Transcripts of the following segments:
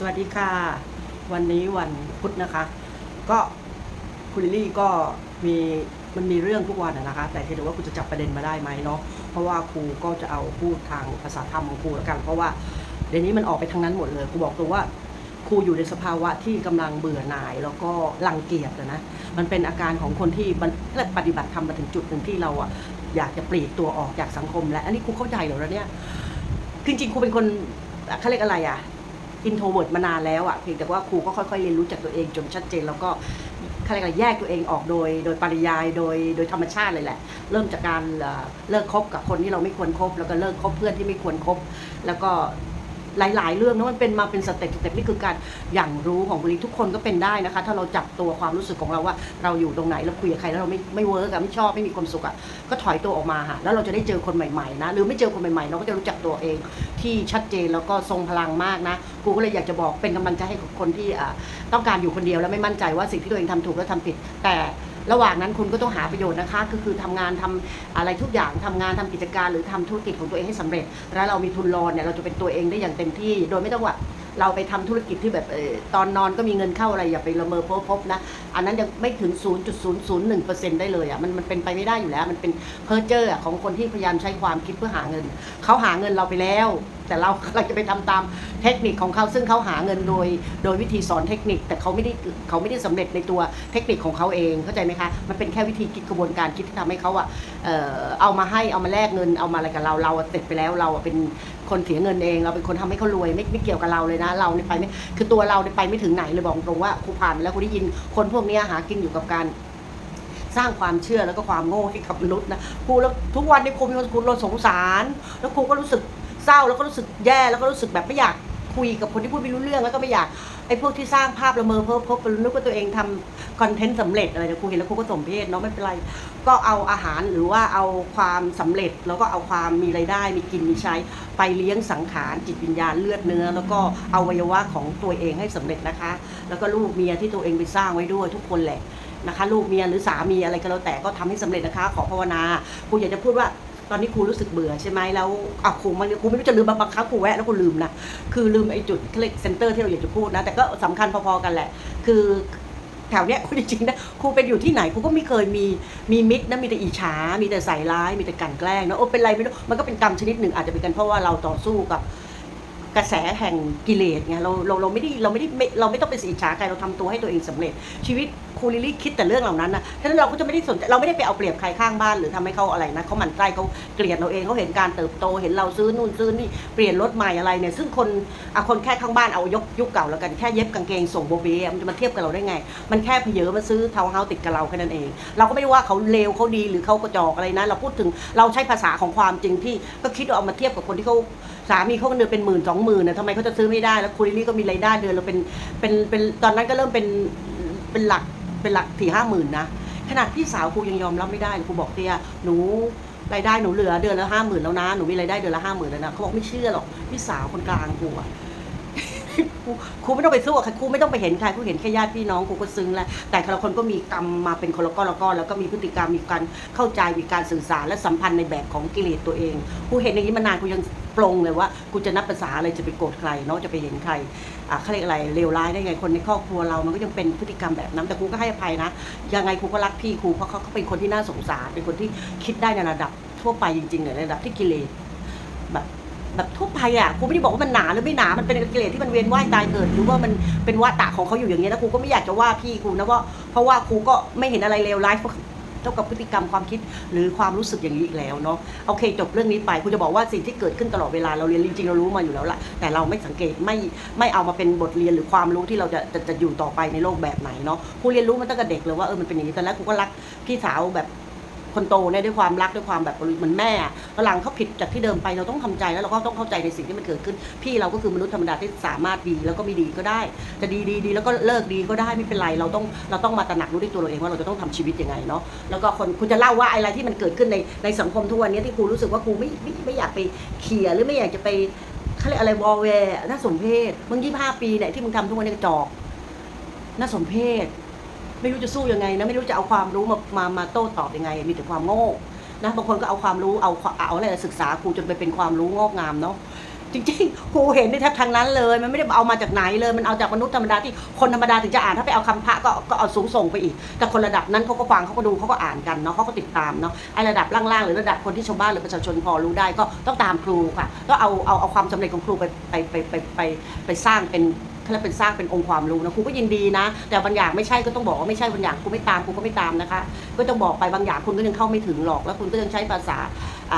สวัสดีค่ะ วันนี้วันพุธนะคะ ก็คุณลิลลี่ก็มีมันมีเรื่องทุกวันนะคะ แต่ที่ดูว่าคุณจะจับประเด็นมาได้ไหมเนาะเพราะว่าครูก็จะเอาพูดทางภาษาธรรมของครูแล้วกัน เพราะว่าเดี๋ยวนี้มันออกไปทางนั้นหมดเลยครูบอกตรงว่าครูอยู่ในสภาวะที่กำลังเบื่อหน่ายแล้วก็รังเกียจนะ มันเป็นอาการของคนที่มันปฏิบัติธรรมมาถึงจุดหนึ่งที่เราอะอยากจะปลีกตัวออกจากสังคม และอันนี้ครูเข้าใจเหรอแล้วเนี่ยคือจริงๆครูเป็นคนเขาเรียกอะไรอะ อินโทรเวิร์ดมานานแล้วอะเพียงแต่ว่าครูก็ค่อยๆเรียนรู้จากตัวเองจนชัดเจนแล้วก็เขาเรียกอะไรแยกตัวเองออกโดย โดยปริยายโดยโดยธรรมชาติเลยแหละ เริ่มจากการเอ่อเลิกคบกับคนที่เราไม่ควรคบ แล้วก็เลิกคบเพื่อนที่ไม่ควรคบ แล้วก็ หลาย ๆ เรื่องนะมันเป็นมาเป็นสเต็ปสเต็ปนี่คือการอย่างรู้ของบุรีทุกคนก็เป็นได้นะคะ ถ้าเราจับตัวความรู้สึกของเราว่าเราอยู่ตรงไหนเราคุยกับใครแล้วเราไม่ไม่เวิร์กอะไม่ชอบไม่มีความสุขอะก็ถอยตัวออกมาค่ะแล้วเราจะได้เจอคนใหม่ๆนะหรือไม่เจอคนใหม่ๆเราก็จะรู้จักตัวเอง ที่ชัดเจนแล้วก็ทรงพลังมากนะกูก็เลยอยากจะบอกเป็นกำลังใจให้คนที่อ่าต้องการอยู่คนเดียวแล้วไม่มั่นใจว่าสิ่งที่ตัวเองทำถูกและทำผิดแต่ ระหว่างนั้นคุณก็ต้องหาประโยชน์นะคะก็คือทำงานทำอะไรทุกอย่างทำงานทำกิจการหรือทำธุรกิจของตัวเองให้สำเร็จ แล้วเรามีทุนรอนเนี่ยเราจะเป็นตัวเองได้อย่างเต็มที่ โดยไม่ต้องว่า เราไปทำธุรกิจที่แบบเออตอนนอนก็มีเงินเข้าอะไรอย่าไปละเมอเพ้อพบนะอันนั้นยังไม่ถึง 0.001%ได้เลยอะมันมันเป็นไปไม่ได้อยู่แล้ว มันเป็นเพ้อเจ้อของคนที่พยายามใช้ความคิดเพื่อหาเงินเขาหาเงินเราไปแล้ว แต่เราเราจะไปทำตามเทคนิคของเขาซึ่งเขาหาเงินโดย โดยวิธีสอนเทคนิค แต่เขาไม่ได้เขาไม่ได้สำเร็จในตัวเทคนิคของเขาเองเข้าใจไหมคะมันเป็นแค่วิธีคิดกระบวนการคิดที่ทำให้เขาอะเอ่อเอามาให้เอามาแลกเงินเอามาอะไรกับเราเราเสร็จไปแล้วเราอะเป็น คนเสียเงินเอง เราเป็นคนทำให้เขารวยไม่ไม่เกี่ยวกับเราเลยนะ เราเนี่ยไปไม่คือตัวเราเนี่ยไปไม่ถึงไหนเลยบอกตรงว่าครูผ่านไปแล้วครูได้ยินคนพวกนี้หากินอยู่กับการสร้างความเชื่อแล้วก็ความโง่ให้กับมนุษย์นะครูแล้วทุกวันนี้ครูมีคนครูเราสงสาร แล้วครูก็รู้สึกเศร้าแล้วก็รู้สึกแย่แล้วก็รู้สึกแบบไม่อยากคุยกับคนที่พูดไม่รู้เรื่องแล้วก็ไม่อยาก ไอ้พวกที่สร้างภาพละเมอเพ้อพบนึกว่าตัวเองทำคอนเทนต์สำเร็จอะไรแต่ครูเห็นแล้วครูก็สมเพศเนาะไม่เป็นไร ก็เอาอาหารหรือว่าเอาความสำเร็จ แล้วก็เอาความมีรายได้มีกินมีใช้ไปเลี้ยงสังขารจิตวิญญาณเลือดเนื้อ แล้วก็เอาวัยวะของตัวเองให้สำเร็จนะคะ แล้วก็ลูกเมียที่ตัวเองไปสร้างไว้ด้วยทุกคนแหละนะคะ ลูกเมียหรือสามีอะไรก็แล้วแต่ก็ทำให้สำเร็จนะคะ ขอภาวนาครูอยากจะพูดว่า ตอนนี้ครูรู้สึกเบื่อใช่ไหมแล้วอะครูมันครูไม่รู้จะลืมบางครั้งครูแวะแล้วครูลืมนะคือลืมไอ้จุดเขาเรียกเซ็นเตอร์ที่เราอยากจะพูดนะ แต่ก็สำคัญพอๆกันแหละ คือแถวเนี้ยคุณจริงๆนะครูเป็นอยู่ที่ไหนครูก็ไม่เคยมีมีมิตรนะมีแต่อิจฉามีแต่ใส่ร้ายมีแต่กันแกล้งนะโอ้เป็นไรไม่รู้มันก็เป็นกรรมชนิดหนึ่งอาจจะเป็นกันเพราะว่าเราต่อสู้กับ กระแสแห่งกิเลสไงเราเราเราไม่ได้เราไม่ได้เราไม่ต้องไปอิจฉาใครเราทำตัวให้ตัวเองสำเร็จ ชีวิตครูลิลี่คิดแต่เรื่องเหล่านั้นนะฉะนั้นเราก็จะไม่ได้สนใจเราไม่ได้ไปเอาเปรียบใครข้างบ้านหรือทำให้เขาอะไรนะเขาหมั่นไส้เขาเกลียดเราเองเขาเห็นการเติบโตเห็นเราซื้อนู่นซื้อนี่เปลี่ยนรถใหม่อะไรเนี่ยซึ่งคนอะคนแค่ข้างบ้านเอายกยุคเก่าแล้วกันแค่เย็บกางเกงส่งโบเบมันจะมาเทียบกับเราได้ไง มันแค่เพเยอมาซื้อเทาเฮาติดกับเราแค่นั้นเอง เราก็ไม่ได้ว่าเขาเลวเขาดีหรือเขากระจอกอะไรนะ เราพูดถึงเราใช้ภาษาของความจริงที่ก็คิดเอามาเทียบกับคนที่เขา สามีเขาเดือนเป็นหมื่นสองหมื่นนะทำไมเขาจะซื้อไม่ได้แล้วคุณลิลลี่ก็มีรายได้เดือนเราเป็นเป็นเป็นตอนนั้นก็เริ่มเป็นเป็นหลักเป็นหลักสี่ห้าหมื่นนะขนาดพี่สาวครูยังยอมรับไม่ได้ครูบอกเตี้ยหนูรายได้หนูเหลือเดือนละห้าหมื่นแล้วนะหนูมีรายได้เดือนละห้าหมื่นแล้วนะเขาบอกไม่เชื่อหรอกพี่สาวคนกลางครูอะครูครูไม่ต้องไปสู้กับใครครูไม่ต้องไปเห็นใครครูเห็นแค่ญาติพี่น้องครูก็ซึ้งแล้วแต่แต่ละคนก็มีกรรมมาเป็นคนละก้อนละก้อนแล้วก็มีพฤติกรรมมีการเข้าใจมีการสื่อสารและสัมพันธ์ในแบบของกิเลสตัวเองครูเห็นอย่างนี้มานานครูยัง ปลงเลยว่าครูจะนับภาษาอะไรจะไปโกรธใครเนาะจะไปเห็นใครอะเขาเรียกอะไรเลวร้ายได้ไงคนในครอบครัวเรามันก็ยังเป็นพฤติกรรมแบบนั้นแต่ครูก็ให้อภัยนะยังไงครูก็รักพี่ครูเพราะเขาเขาเป็นคนที่น่าสงสารเป็นคนที่คิดได้ในระดับทั่วไปจริงๆเนี่ยในระดับที่กิเลสแบบแบบทั่วไปอะครูไม่ได้บอกว่ามันหนาหรือไม่หนา มันเป็นกิเลสที่มันเวียนว่ายตายเกิดหรือว่ามันเป็นวัฏฏะของเขาอยู่อย่างนี้ยนะครูก็ไม่อยากจะว่าพี่ครูนะว่าเพราะว่าครูก็ไม่เห็นอะไรเลวร้าย เท่ากับพฤติกรรมความคิดหรือความรู้สึกอย่างนี้อีกแล้วเนาะโอเค จบเรื่องนี้ไปคุณจะบอกว่าสิ่งที่เกิดขึ้นตลอดเวลาเราเรียนจริงๆเรารู้มาอยู่แล้วละแต่เราไม่สังเกตไม่ไม่เอามาเป็นบทเรียนหรือความรู้ที่เราจะจะจะอยู่ต่อไปในโลกแบบไหนเนาะคุณเรียนรู้มาตั้งแต่เด็กเลยว่าเออมันเป็นอย่างนี้ตอนแรกครูก็รักพี่สาวแบบ คนโตเนี่ยด้วยความรักด้วยความแบบเหมือนแม่พอหลังเขาผิดจากที่เดิมไปเราต้องทำใจแล้วเราก็ต้องเข้าใจในสิ่งที่มันเกิดขึ้น พี่เราก็คือมนุษย์ธรรมดาที่สามารถดีแล้วก็ไม่ดีก็ได้ จะดีดีดีแล้วก็เลิกดีก็ได้ไม่เป็นไรเราต้องเราต้องมาตระหนักรู้ด้วยตัวเราเองว่าเราจะต้องทำชีวิตยังไงเนาะแล้วก็คนคุณจะเล่าว่าอะไรที่มันเกิดขึ้นในในสังคมทุกวันนี้ที่ครูรู้สึกว่าครูไม่ไม่ไม่อยากไปเขี่ยหรือไม่อยากจะไปเขาเรียกอะไรวอลเวร์น่าสมเพชมึงยี่ห้าปีเนี่ยที่มึงทำทุกวันนี้กระจอกน่าสมเพช ไม่รู้จะสู้ยังไงนะไม่รู้จะเอาความรู้มามามาโต้ตอบยังไง มีแต่ความโง่นะบางคนก็เอาความรู้เอาเอาอะไรศึกษาครูจนไปเป็นความรู้งอกงามเนาะจริงๆครูเห็นในแทบทางนั้นเลย มันไม่ได้เอามาจากไหนเลย มันเอาจากมนุษย์ธรรมดาที่คนธรรมดาถึงจะอ่านถ้าไปเอาคำพระก็ก็เอาสูงส่งไปอีก แต่คนระดับนั้นเขาก็ฟังเขาก็ดูเขาก็อ่านกันเนาะเขาก็ติดตามเนาะไอ้ระดับล่างๆหรือระดับคนที่ชาวบ้านหรือประชาชนพอรู้ได้ก็ต้องตามครูค่ะก็เอาเอาเอาความสำเร็จของครูไปไปไปไปไปไปสร้างเป็น เขาเรียกเป็นสร้างเป็นองค์ความรู้นะครูก็ยินดีนะ แต่บางอย่างไม่ใช่ก็ต้องบอกว่าไม่ใช่บางอย่างครูไม่ตามครูก็ไม่ตามนะคะ ก็ต้องบอกไปบางอย่างคุณก็ยังเข้าไม่ถึงหรอก แล้วคุณก็ยังใช้ภาษา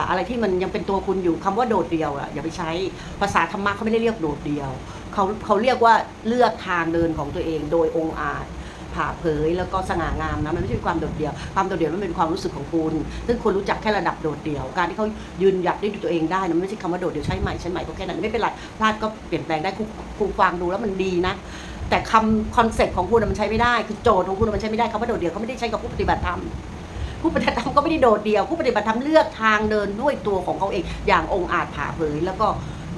อะไรที่มันยังเป็นตัวคุณอยู่คำว่าโดดเดี่ยวอะอย่าไปใช้ภาษาธรรมะเขาไม่ได้เรียกโดดเดี่ยวเขาเขาเรียกว่าเลือกทางเดินของตัวเองโดยองค์อาจ ผ่าเผยแล้วก็สง่างามนะมันไม่ใช่ความโดดเดี่ยว ความโดดเดี่ยวมันเป็นความรู้สึกของคุณซึ่งคุณรู้จักแค่ระดับโดดเดี่ยว การที่เขายืนหยัดด้วยตัวเองได้นะมันไม่ใช่คำว่าโดดเดี่ยวใช้ใหม่ใช้ใหม่ก็แค่นั้นไม่เป็นไรพลาดก็เปลี่ยนแปลงได้คุณคุณฟังดูแล้วมันดีนะแต่คำคอนเซ็ปต์ของคุณนะมันใช้ไม่ได้ คือโจทย์ของคุณนะมันใช้ไม่ได้คำว่าโดดเดี่ยวเขาไม่ได้ใช้กับผู้ปฏิบัติธรรมผู้ปฏิบัติธรรมก็ไม่ได้โดดเดี่ยว ผู้ปฏิบัติธรรมเลือกทางเดินด้วยตัวของเขาเอง อย่างองค์อาจผ่าเผย แล้วก็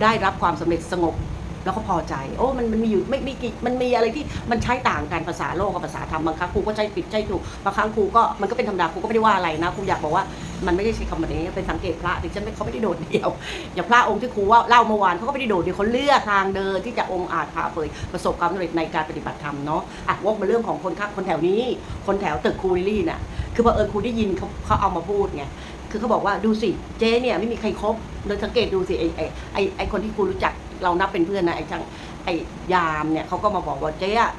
ได้รับความสำเร็จสงบ แล้วก็พอใจ โอ้มันมันมีอยู่ไม่ไม่กี่มันมีอะไรที่มันใช้ต่างกันภาษาโลกกับภาษาธรรมบางครั้งครูก็ใช้ผิดใช้ถูกบางครั้งครูก็มันก็เป็นธรรมดาครูก็ไม่ได้ว่าอะไรนะครูอยากบอกว่ามันไม่ได้ใช้คำแบบนี้เป็นสังเกตพระที่ฉันไม่เขาไม่ได้โดดเดี่ยวอย่างพระองค์ที่ครูว่าเล่าเมื่อวานเขาก็ไม่ได้โดดเดี่ยวเขาเลือกทางเดินที่จะองค์อาจผ่าเผยประสบความสำเร็จในการปฏิบัติธรรมเนาะอะวกมาเรื่องของคนครับคนแถวนี้ คนแถวตึกครูลิลี่น่ะคือพอเผอิญครูได้ยินเขาเขาเอามาพูดไงคือเขาบอกว่าดูสิเจ๊เนี่ยไม่มีใครครบโดยสังเกตดูสิไอไอไอไอคนที่ครูรู้จัก เรานับเป็นเพื่อนนะไอช่างไอ้ยามเนี่ยเขาก็มาบอกว่าเจ๊อะ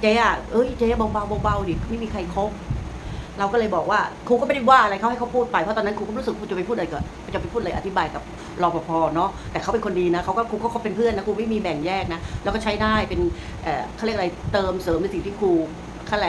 เจ๊อะเอ้ยเจ๊เบาๆเบาๆดิไม่มีใครครบเราก็เลยบอกว่าครูก็ไม่ได้ว่าอะไรเขาให้เขาพูดไปเพราะตอนนั้นครูก็รู้สึกครูจะไปพูดอะไรก่อนจะไปพูดอะไรอธิบายกับรปภเนาะแต่เขาเป็นคนดีนะเขาก็ครูก็เขาเป็นเพื่อนนะครูไม่มีแบ่งแยกนะแล้วก็ใช้ได้เป็นเอ่อเขาเรียกอะไรเติมเสริมในสิ่งที่ครูเขาอะไร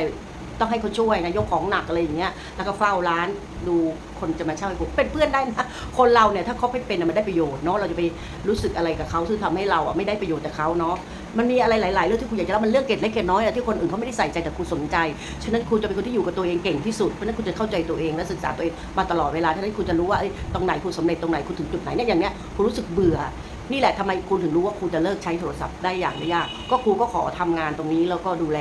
ต้องให้เขาช่วยนะยกของหนักอะไรอย่างเงี้ยแล้วก็เฝ้าร้านดูคนจะมาเช่าให้ผมเป็นเพื่อนได้นะคนเราเนี่ยถ้าเขาไม่เป็นน่ะมันได้ประโยชน์เนาะเราจะไปรู้สึกอะไรกับเขาซึ่งทำให้เราอะไม่ได้ประโยชน์จากเขาเนาะมันมีอะไรหลาย ๆ เรื่องที่ครูอยากจะเล่ามันเรื่องเกร็ดเล็กเกร็ดน้อยอะที่คนอื่นเขาไม่ได้ใส่ใจแต่ครูสนใจฉะนั้นครูจะเป็นคนที่อยู่กับตัวเองเก่งที่สุดเพราะฉะนั้นครูจะเข้าใจตัวเองและศึกษาตัวเองมาตลอดเวลาฉะนั้นครูจะรู้ว่าเอ้ตรงไหนครูสำเร็จตรงไหนครูถึงจุดไหนเนี่ยอย่างเนี้ยครูรู้สึกเบื่อนี่แหละทำไมครูถึงรู้ว่าครูจะเลิกใช้โทรศัพท์ได้อย่างไม่ยาก ก็ครูก็ขอทำงานตรงนี้แล้วก็ดูแล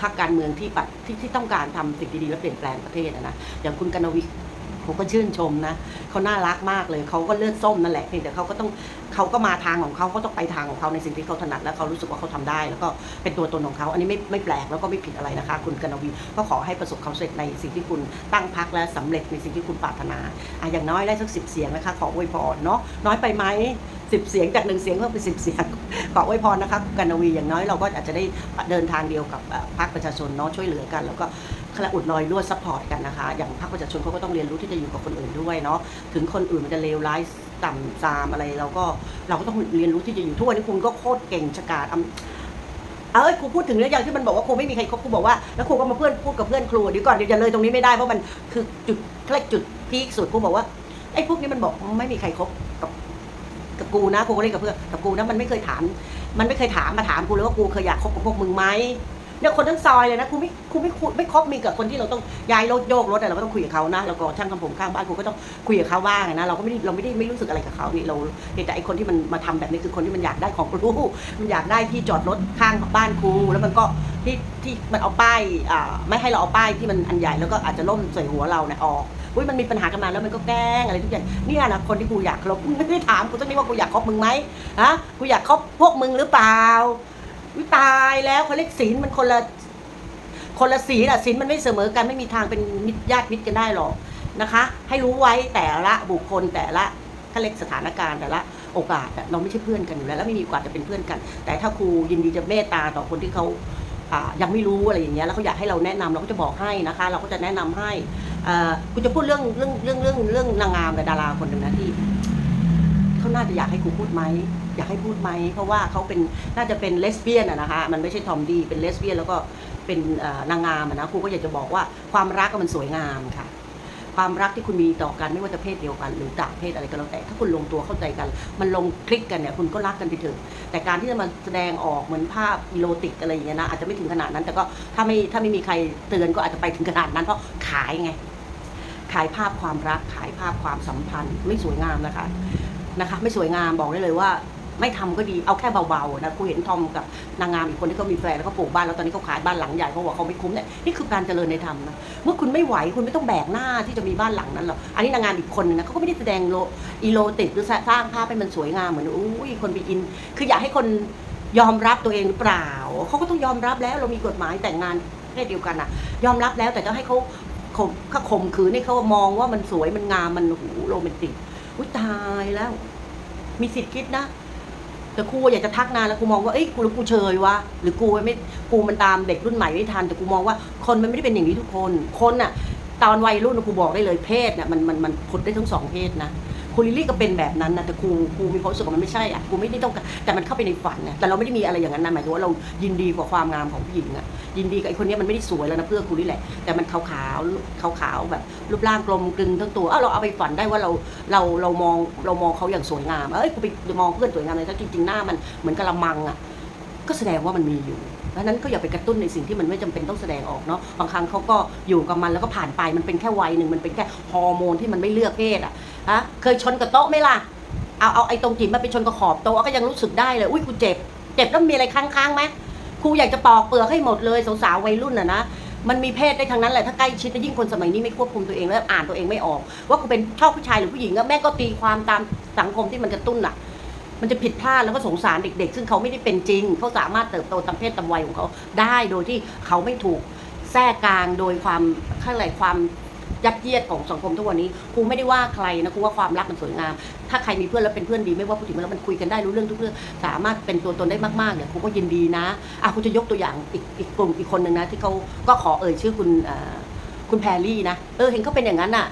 พรรคการเมืองที่ปัดที่ที่ต้องการทำสิ่งดีๆและเปลี่ยนแปลงประเทศอะนะอย่างคุณกนวิทย์ผมก็ชื่นชมนะเขาน่ารักมากเลยเขาก็เลือดส้มนั่นแหละเพียงแต่เขาก็ต้องเขาก็มาทางของเขาเขาต้องไปทางของเขาในสิ่งที่เขาถนัดแล้วเขารู้สึกว่าเขาทำได้ แล้วก็เป็นตัวตนของเขาอันนี้ไม่ไม่แปลกแล้วก็ไม่ผิดอะไรนะคะ คุณกนวิทย์ก็ขอให้ประสบความสำเร็จในสิ่งที่คุณตั้งพรรคและสำเร็จในสิ่งที่คุณปรารถนาอะอย่างน้อยได้สักสิบเสียงนะคะขออวยพรเนาะน้อยไปไหม สิบเสียงจากหนึ่งเสียงเพิ่มเป็นสิบเสียงขออวยพรนะคะคุณกันวีอย่างน้อยเราก็อาจจะได้เดินทางเดียวกับพรรคประชาชนเนาะช่วยเหลือกัน แล้วก็คละอุดรอยรั่วซัพพอร์ตกันนะคะ อย่างพรรคประชาชนเขาก็ต้องเรียนรู้ที่จะอยู่กับคนอื่นด้วยเนาะถึงคนอื่นมันจะเลวร้ายต่ำซามอะไรเราก็เราก็ต้องเรียนรู้ที่จะอยู่ทุกวันนี้คุณก็โคตรเก่งฉกาจอำเอ้ยครูพูดถึงเรื่องอย่างที่มันบอกว่าครูไม่มีใครคบครูบอกว่าแล้วครูก็มาเพื่อนพูดกับเพื่อนครูเดี๋ยวก่อนเดี๋ยวจะเลยตรงนี้ไม่ได้เพราะมันคือจุดเคล็ดจุดพีคสุดครูบอกว่าไอ้พวกนี้มันบอกไม่มีใครคบกับ กับกูนะกูก็เล่นกับเพื่อนกับกูนะมันไม่เคยถาม มันไม่เคยถามมาถามกูเลยว่ากูเคยอยากคบกับพวกมึงไหมเนี่ยคนทั้งซอยเลยนะกูไม่กูไม่คุยไม่คบมีกับคนที่เราต้องย้ายรถโยกรถอะไรเราก็ต้องคุยกับเขานะแล้วก็ช่างทำผมข้างบ้านกูก็ต้องคุยกับเขาบ้างนะเราก็ไม่ได้เราไม่ได้ไม่รู้สึกอะไรกับเขานี่เราเพียงแต่ไอคนที่มันมาทำแบบนี้คือคนที่มันอยากได้ของรู้มันอยากได้ที่จอดรถข้างบ้านครูแล้วมันก็ที่ที่มันเอาป้ายอ่าไม่ให้เราเอาป้ายที่มันอันใหญ่แล้วก็อาจจะล่มใส่หัวเราเนี่ยออก อุ้ยมันมีปัญหากันมาแล้วมันก็แกล้งอะไรทุกอย่างเนี่ยนะคนที่กูอยากคบมึงไม่ได้ถามกูสักนิดว่ากูอยากคบมึงไหมฮะกูอยากคบพวกมึงหรือเปล่าวิตายแล้วเขาเรียกศีลมันคนละคนละศีลอะศีลมันไม่เสมอกันไม่มีทางเป็นมิตรญาติมิตรกันได้หรอกนะคะ ให้รู้ไว้แต่ละบุคคลแต่ละเขาเรียกสถานการณ์แต่ละโอกาสเราไม่ใช่เพื่อนกันอยู่แล้ว แล้วไม่มีโอกาสจะเป็นเพื่อนกัน แต่ถ้าครูยินดีจะเมตตาต่อคนที่เขาอ่ายังไม่รู้อะไรอย่างเงี้ยแล้วเขาอยากให้เราแนะนำเราก็จะบอกให้นะคะ เราก็จะแนะนำให้ กูจะพูดเรื่องเรื่องเรื่องเรื่องเรื่องนางงามกับดาราคนหนึ่งนะที่เขาน่าจะอยากให้กูพูดไหมอยากให้พูดไหมเพราะว่าเขาเป็นน่าจะเป็นเลสเบี้ยนอะนะคะ มันไม่ใช่ทอมดีเป็นเลสเบี้ยนแล้วก็เป็นนางงามอะนะครูก็อยากจะบอกว่าความรักก็มันสวยงามค่ะ ความรักที่คุณมีต่อกันไม่ว่าจะเพศเดียวกัน หรือต่างเพศอะไรก็แล้วแต่ถ้าคุณลงตัวเข้าใจกัน มันลงคลิกกันเนี่ยคุณก็รักกันไปเถอะแต่การที่จะมาแสดงออกเหมือนภาพอีโรติกอะไรอย่างเงี้ยนะอาจจะไม่ถึงขนาดนั้น แต่ก็ถ้าไม่ถ้าไม่มีใครเตือนก็อาจจะไปถึงขนาดนั้นเพราะขายไงขายภาพความรักขายภาพความสัมพันธ์ไม่สวยงามนะคะนะคะ ไม่สวยงามบอกได้เลยว่า ไม่ทำก็ดีเอาแค่เบาๆนะครูเห็นทอมกับนางงามอีกคนที่เขามีแฟนแล้วก็ปลูกบ้านแล้วตอนนี้เขาขายบ้านหลังใหญ่เขาบอกเขาไม่คุ้มเนี่ยนี่คือการเจริญในธรรมนะเมื่อคุณไม่ไหวคุณไม่ต้องแบกหน้าที่จะมีบ้านหลังนั้นหรอกอันนี้นางงามอีกคนนึงนะเขาก็ไม่ได้แสดงโลอีโลติกหรือสร้างภาพให้มันสวยงามเหมือนอุ้ยคนไปอิน คืออยากให้คนยอมรับตัวเองหรือเปล่าเขาก็ต้องยอมรับแล้วเรามีกฎหมายแต่งงานเพศเดียวกันอะยอมรับแล้วแต่จะให้เขาข่มเขาข่มขืนให้เขามองว่ามันสวยมันงามมันโอ้โหโรแมนติกอุ้ยตายแล้ว มีสิทธิ์คิดนะ แต่ครูอยากจะทักนานแล้วครูมองว่าเอ้ยกูกูเชยวะหรือกูไม่กูมันตามเด็กรุ่นใหม่ไม่ทันแต่ครูมองว่าคนมันไม่ได้เป็นอย่างนี้ทุกคนคนน่ะตอนวัยรุ่นครูบอกได้เลยเพศน่ะมันมันมันผลได้ทั้งสองเพศนะครูลิลลี่ก็เป็นแบบนั้นนะแต่ครูครูมีความรู้สึกว่ามันไม่ใช่อะครูไม่ได้ต้องการแต่มันเข้าไปในฝันนะแต่เราไม่ได้มีอะไรอย่างนั้นนะหมายถึงว่าเรายินดีกับความงามของผู้หญิงอะ ยินดีกับไอ้คนนี้มันไม่ได้สวยแล้วนะเพื่อครูนี่แหละ แต่มันขาวขาวขาวขาวๆแบบรูปร่างกลมกลึงทั้งตัวเอ้าเราเอาไปฝันได้ว่าเราเราเรามองเรามองเขาอย่างสวยงามเอ้ยกูไปมองเพื่อนสวยงามเลยถ้าจริงๆหน้ามันเหมือนกะละมังอะก็แสดงว่ามันมีอยู่ดังนั้นก็อย่าไปกระตุ้นในสิ่งที่มันไม่จำเป็นต้องแสดงออกเนาะบางครั้งเขาก็อยู่กับมันแล้วก็ผ่านไปมันเป็นแค่วัยหนึ่งมันเป็นแค่ฮอร์โมนที่มันไม่เลือกเพศอะฮะเคยชนกับโต๊ะไหมล่ะเอาเอาไอ้ตรงจิ๋มมาไปชนกับขอบโต๊ะก็ยังรู้สึกได้เลยอุ้ยกูเจ็บเจ็บแล้วมีอะไรค้างๆไหม ครูอยากจะปอกเปลือกให้หมดเลยสาวๆวัยรุ่นอะนะมันมีเพศได้ทั้งนั้นแหละถ้าใกล้ชิดแล้วยิ่งคนสมัยนี้ไม่ควบคุมตัวเองแล้วอ่านตัวเองไม่ออก ว่ากูเป็นชอบผู้ชายหรือผู้หญิงอะแม่ก็ตีความตามสังคมที่มันกระตุ้นอะมันจะผิดพลาดแล้วก็สงสารเด็ก ๆ ซึ่งเขาไม่ได้เป็นจริง เขาสามารถเติบโตตามเพศตามวัยของเขาได้โดยที่เขาไม่ถูกแทรกกลางโดยความข้างไรความ ยัดเยียดของสังคมทุกวันนี้ครูไม่ได้ว่าใครนะครูว่าความรักมันสวยงาม ถ้าใครมีเพื่อนแล้วเป็นเพื่อนดีไม่ว่าผู้หญิงแล้วมันคุยกันได้รู้เรื่องทุกเรื่องสามารถเป็นตัวตนได้มากๆเนี่ยครูก็ยินดีนะอะครูจะยกตัวอย่างอีกอีกกลุ่มอีกคนหนึ่งนะที่เขาก็ขอเอ่ยชื่อคุณคุณแพรลี่นะเออเห็นเขาเป็นอย่างนั้นอะ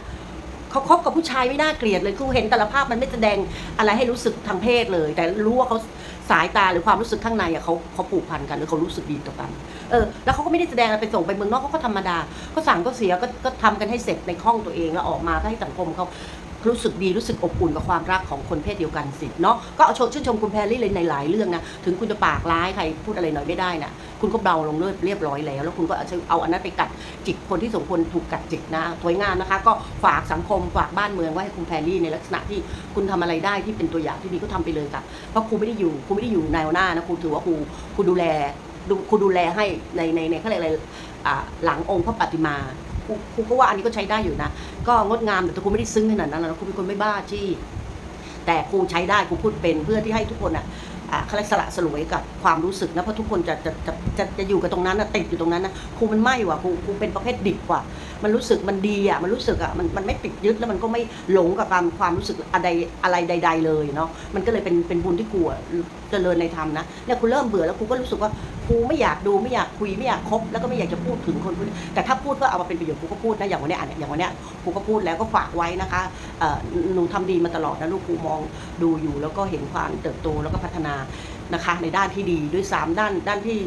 เขาคบกับผู้ชายไม่น่าเกลียดเลยคือเห็นแต่ละภาพมันไม่แสดงอะไรให้รู้สึกทางเพศเลย แต่รู้ว่าเขา สายตาหรือความรู้สึกข้างในอะเขาเขาผูกพันกันหรือเขารู้สึกดีต่อกัน เออ แล้วเขาก็ไม่ได้แสดงอะไรไปส่งไปเมืองนอกเขาก็ธรรมดา ก็สั่งก็เสียก็ก็ทำกันให้เสร็จในห้องตัวเองแล้วออกมาก็ให้สังคมเขารู้สึกดีรู้สึกอบอุ่นกับความรักของคนเพศเดียวกันสิเนาะก็เอาชมชื่นชมคุณแพรรี่เลยในหลายเรื่องนะถึงคุณจะปากร้ายใครพูดอะไรหน่อยไม่ได้นะ คุณก็เบาลงเรียบร้อยแล้ว แล้วคุณก็เอาเอาอันนั้นไปกัดจิกคนที่สมควรถูกกัดจิกนะสวยงามนะคะ ก็ฝากสังคมฝากบ้านเมืองไว้ให้คุณแพรรี่ในลักษณะที่คุณทำอะไรได้ที่เป็นตัวอย่างที่ดีก็ทำไปเลยค่ะเพราะครูไม่ได้อยู่ครูไม่ได้อยู่แนวหน้านะครูถือว่าครูครูดูแลดูครูดูแลให้ในในในเขาเรียกอะไรหลังองค์พระปฏิมาครูครูก็ว่าอันนี้ก็ใช้ได้อยู่นะ ก็งดงามแต่ครูไม่ได้ซึ้งขนาดนั้นนะครูเป็นคนไม่บ้าจี้แต่ครูใช้ได้ครูพูดเป็นเพื่อที่ให้ทุกคนอะ เขาเรียกสละสลวยกับความรู้สึกนะเพราะทุกคนจะจะจะจะจะอยู่กับตรงนั้นนะติดอยู่ตรงนั้นนะครูมันไม่ว่ะครูครูเป็นประเภทดิบกว่า มันรู้สึกมันดีอะมันรู้สึกอะมันมันไม่ติดยึดแล้วมันก็ไม่หลงกับความความรู้สึกอะไรอะไรใด ๆ เลยเนาะมันก็เลยเป็นเป็นบุญที่ครูเจริญในธรรมนะเนี่ยคุณเริ่มเบื่อแล้วคุณก็รู้สึกว่าคูไม่อยากดูไม่อยากคุยไม่อยากคบแล้วก็ไม่อยากจะพูดถึงคนคนนี้แต่ถ้าพูดก็เอามาเป็นประโยชน์คูก็พูดนะอย่างวันนี้อ่านอย่างวันนี้คูก็พูดแล้วก็ฝากไว้นะคะหนูทำดีมาตลอดนะลูกคูมองดูอยู่แล้วก็เห็นความเติบโตแล้วก็พัฒนา นะคะในด้านที่ดีด้วยสามด้านด้านที่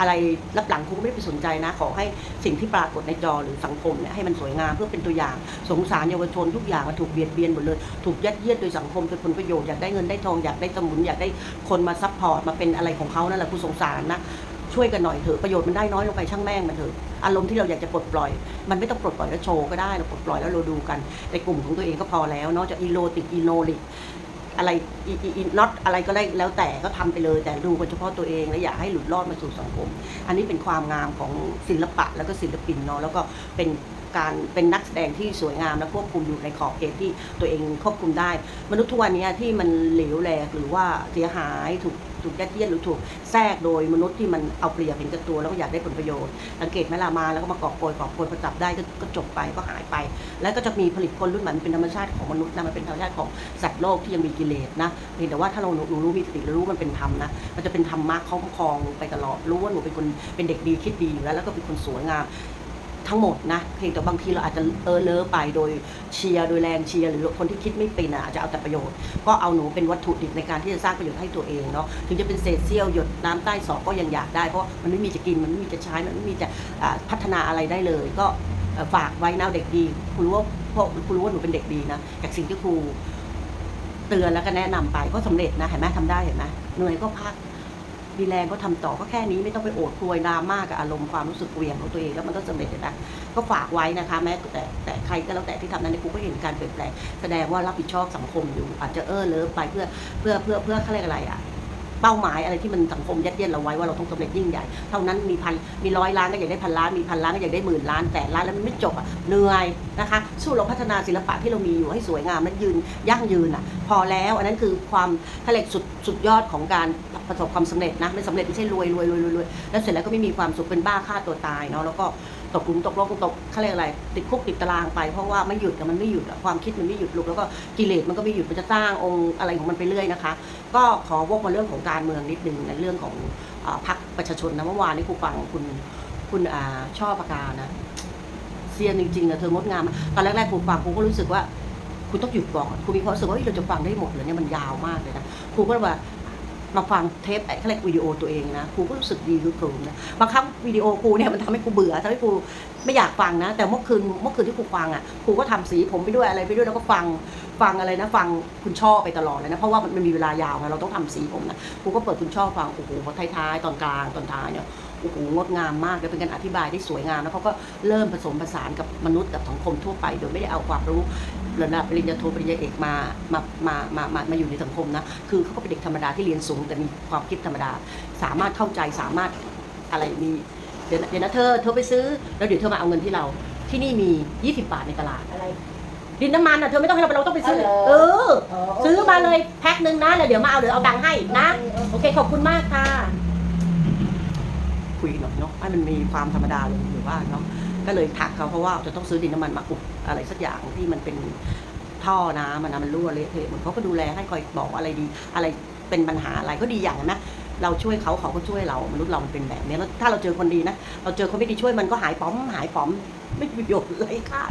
อะไรรับหลังครูก็ไม่ได้ไปสนใจนะขอให้สิ่งที่ปรากฏในจอหรือสังคมเนี่ยให้มันสวยงามเพื่อเป็นตัวอย่างสงสารเยาวชนทุกอย่างมันถูกเบียดเบียนหมดเลยถูกยัดเยียดโดยสังคมเป็นผลประโยชน์อยากได้เงินได้ทองอยากได้สมุนอยากได้คนมาซัพพอร์ตมาเป็นอะไรของเขานั่นแหละครูสงสารนะช่วยกันหน่อยเถอะประโยชน์มันได้น้อยลงไปช่างแม่งมันเถอะอารมณ์ที่เราอยากจะปลดปล่อย มันไม่ต้องปลดปล่อยแล้วโชว์ก็ได้เราปลดปล่อยแล้วเราดูกันในกลุ่มของตัวเองก็พอแล้วเนาะจะอีโลติกอีโนลิก อะไรอีอีอีน็อตอะไรก็ได้แล้วแต่ก็ทำไปเลย แต่ดูเฉพาะตัวเองและอย่าให้หลุดรอดมาสู่สังคม อันนี้เป็นความงามของศิลปะแล้วก็ศิลปินเนาะแล้วก็เป็นการเป็นนักแสดงที่สวยงามและควบคุมอยู่ในขอบเขตที่ตัวเองควบคุมได้ มนุษย์ทุกวันนี้ที่มันเหลวแหลกหรือว่าเสียหายถูก ถูกยัดเยียดหรือถูกแทรกโดยมนุษย์ที่มันเอาเปรียบเห็นแก่ตัวแล้วก็อยากได้ผลประโยชน์สังเกตไหมล่ะมาแล้วก็มากอบโกยกอบโกยพอจับได้ก็จบไปก็หายไป แล้วก็จะมีผลิตคนรุ่นใหม่มันเป็นธรรมชาติของมนุษย์นะมันเป็นธรรมชาติของสัตว์โลกที่ยังมีกิเลสนะเพียงแต่ว่าถ้าเราหนูรู้มีสติรู้มันเป็นธรรมนะมันจะเป็นธรรมะคุ้มครองไปตลอดรู้ว่าหนูเป็นคนเป็นเด็กดีคิดดีอยู่แล้วแล้วก็เป็นคนสวยงาม ทั้งหมดนะเพียงแต่บางทีเราอาจจะเออเลอไปโดยเชียร์โดยแรงเชียร์หรือคนที่คิดไม่เป็นอาจจะเอาแต่ประโยชน์ ก็เอาหนูเป็นวัตถุดิบในการที่จะสร้างประโยชน์ให้ตัวเองเนาะถึงจะเป็นเศษเสี้ยวหยดน้ำใต้ศอกก็ยังอยากได้เพราะมันไม่มีจะกินมันไม่มีจะใช้มันไม่มีจะพัฒนาอะไรได้เลย ก็ฝากไว้นะเด็กดีคุณรู้ว่าเพราะคุณรู้ว่าหนูเป็นเด็กดีนะจากสิ่งที่ครูเตือนแล้วก็แนะนำไปก็สำเร็จนะเห็นไหมทำได้เห็นไหมเหนื่อยก็พัก มีแรงก็ทำต่อก็แค่นี้ไม่ต้องไปโอดครวยดราม่ากับอารมณ์ความรู้สึกเวียงของตัวเองแล้วมันก็สำเร็จนะก็ฝากไว้นะคะแม้แต่แต่ใครก็แล้วแต่ที่ทำนั้นในครูก็เห็นการเปลี่ยนแปลงแสดงว่ารับผิดชอบสังคมอยู่อาจจะเออเลิฟไปเพื่อเพื่อเพื่อเพื่อเขาเรียกอะไรอะ เป้าหมายอะไรที่มันสังคมยัดเยียดเราไว้ว่าเราต้องสำเร็จยิ่งใหญ่ เท่านั้นมีพันมีร้อยล้านก็อยากได้พันล้านมีพันล้านก็อยากได้หมื่นล้านแสนล้านแล้วมันไม่จบอะเหนื่อยนะคะสู้เราพัฒนาศิลปะที่เรามีอยู่ให้สวยงามและยืนยั่งยืนอะพอแล้ว อันนั้นคือความเขาเรียกสุดสุดยอดของการประสบความสำเร็จนะไม่สำเร็จไม่ใช่รวยรวยรวยรวยแล้วเสร็จแล้วก็ไม่มีความสุขเป็นบ้าฆ่าตัวตายเนาะแล้วก็ ตกหลุมตกโลกตกเขาเรียกอะไร ติดคุกติดตารางไปเพราะว่าไม่หยุดอะมันไม่หยุดอะความคิดมันไม่หยุดลุกแล้วก็กิเลสมันก็ไม่หยุดมันจะสร้างองค์อะไรของมันไปเรื่อยนะคะ ก็ขอวกมาเรื่องของการเมืองนิดนึงในเรื่องของอพรรคประชาชนนะเมื่อวานนี้ครูฟังคุณคุณอ่าช่อประกานะเซียนจริงๆนะเธองดงามตอนแรกๆครูฟังครูก็รู้สึกว่าคุณต้องหยุดก่อนครูมีความรู้สึกว่าเฮ้ยเราจะฟังได้หมดเลยเนี่ยมันยาวมากเลยนะครูก็ว่า มาฟังเทปไอ้เขาเรียกวิดีโอตัวเองนะครูก็รู้สึกดีคือครูนะบางครั้งวิดีโอครูเนี่ยมันทำให้ครูเบื่อทำให้ครูไม่อยากฟังนะ แต่เมื่อคืนเมื่อคืนที่ครูฟังอะครูก็ทำสีผมไปด้วยอะไรไปด้วยแล้วก็ฟังฟังอะไรนะ ฟังคุณช่อไปตลอดเลยนะเพราะว่ามันมีเวลายาวไงเราต้องทำสีผมนะครูก็เปิดคุณช่อฟังโอ้โหพอท้ายๆตอนกลางตอนท้ายเนี่ยโอ้โหงดงามมากเลยเป็นการอธิบายได้สวยงามแล้วเขาก็เริ่มผสมผสานกับมนุษย์กับสังคมทั่วไป โดยไม่ได้เอาความรู้ ระดับปริญญาโทปริญญาเอกมามามามามามาอยู่ในสังคมนะคือเขาก็เป็นเด็กธรรมดาที่เรียนสูงแต่มีความคิดธรรมดา สามารถเข้าใจสามารถอะไรมีเดี๋ยวนะเดี๋ยวนะเธอเธอไปซื้อ แล้วเดี๋ยวเธอมาเอาเงินที่เรา ที่นี่มี 20 บาทในตลาด อะไร ดินน้ำมันอะเธอไม่ต้องให้เราไปเราต้องไปซื้ออ๋อเหรอเออ อ๋อซื้อมาเลยแพ็คหนึ่งนะแล้วเดี๋ยวมาเอาเดี๋ยวเอาตังค์ให้นะโอเคโอเคขอบคุณมากค่ะ คุยหน่อยเนาะให้มันมีความธรรมดาลงอยู่บ้างเนาะ ก็เลยทักเขาเพราะว่าจะต้องซื้อดินน้ำมันมาอุดอะไรสักอย่างที่มันเป็นท่อน้ำมันนะมันรั่วเละเทะเหมันเขาก็ดูแลให้คอยบอกอะไรดี อะไรเป็นปัญหาอะไรก็ดีอย่างนะเราช่วยเขาเขาก็ช่วยเรามนุษย์เรามันเป็นแบบนี้แล้วถ้าเราเจอคนดีนะ เราเจอคนไม่ดีช่วยมันก็หายป๋อมหายป๋อม ไม่มีประโยชน์ไร้ค่า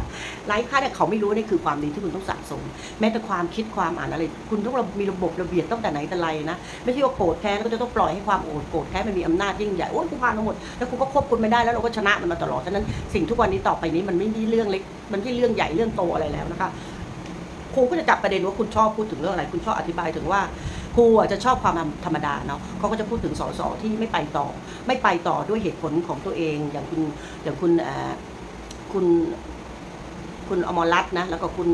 ไร้ค่าเนี่ยเขาไม่รู้นี่คือความดีที่คุณต้องสะสม แม้แต่ความคิดความอ่านอะไร คุณต้องมีระบบระเบียบตั้งแต่ไหนแต่ไรนะไม่ใช่ว่าโกรธแค้นก็จะต้องปล่อยให้ความโกรธโกรธแค้นมันมีอำนาจยิ่งใหญ่โอ้ยกูพานมาหมดแล้วกูก็ควบคุมไม่ได้แล้วเราก็ชนะมันมาตลอดฉะนั้นสิ่งทุกวันนี้ต่อไปนี้มันไม่ใช่เรื่องเล็กมันไม่ใช่เรื่องใหญ่เรื่องโตอะไรแล้วนะคะครูก็จะจับประเด็นว่าคุณชอบพูดถึงเรื่องอะไร คุณชอบอธิบายถึงว่าครูอะจะชอบความธรรมดาเนาะเขาก็จะพูดถึงสสที่ไม่ไปต่อ ไม่ไปต่อด้วยเหตุผลของตัวเอง อย่างคุณอย่างคุณ คุณ คุณอมรรัตน์นะ แล้วก็คุณ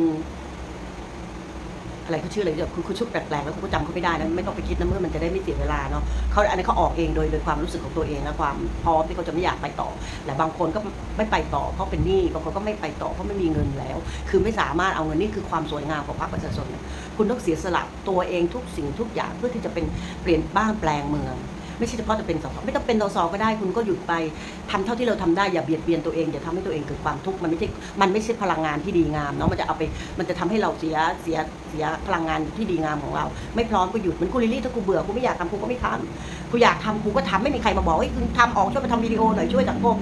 อะไรเขาชื่ออะไรเดี๋ยวคุณคุณชุดแปลกๆแล้วคุณก็จำเขาไม่ได้นะไม่ต้องไปคิดนะเมื่อมันจะได้ไม่เสียเวลาเนาะเขาอันนี้เขาออกเองโดยโดยความรู้สึกของตัวเองนะความพร้อมที่เขาจะไม่อยากไปต่อแต่บางคนก็ไม่ไปต่อเพราะเป็นหนี้บางคนก็ไม่ไปต่อเพราะไม่มีเงินแล้ว คือไม่สามารถเอาเงินนี่คือความสวยงามของพรรคประชาชนคุณต้องเสียสละตัวเองทุกสิ่งทุกอย่างเพื่อที่จะเป็นเปลี่ยนบ้านแปลงเมือง ไม่ใช่เฉพาะจะเป็นสสไม่ต้องเป็นสสก็ได้คุณก็หยุดไปทำเท่าที่เราทำได้อย่าเบียดเบียนตัวเองอย่าทำให้ตัวเองเกิดความทุกข์มันไม่ใช่มันไม่ใช่พลังงานที่ดีงามเนาะมันจะเอาไปมันจะทำให้เราเสียเสียเสียพลังงานที่ดีงามของเรา ไม่พร้อมก็หยุดเหมือนคุณลิลลี่ถ้ากูเบื่อกูไม่อยากทำกูก็ไม่ทำกูอยากทำกูก็ทำไม่มีใครมาบอกว่าคุณทำออกช่วยมาทำวิดีโอหน่อยช่วยสังคม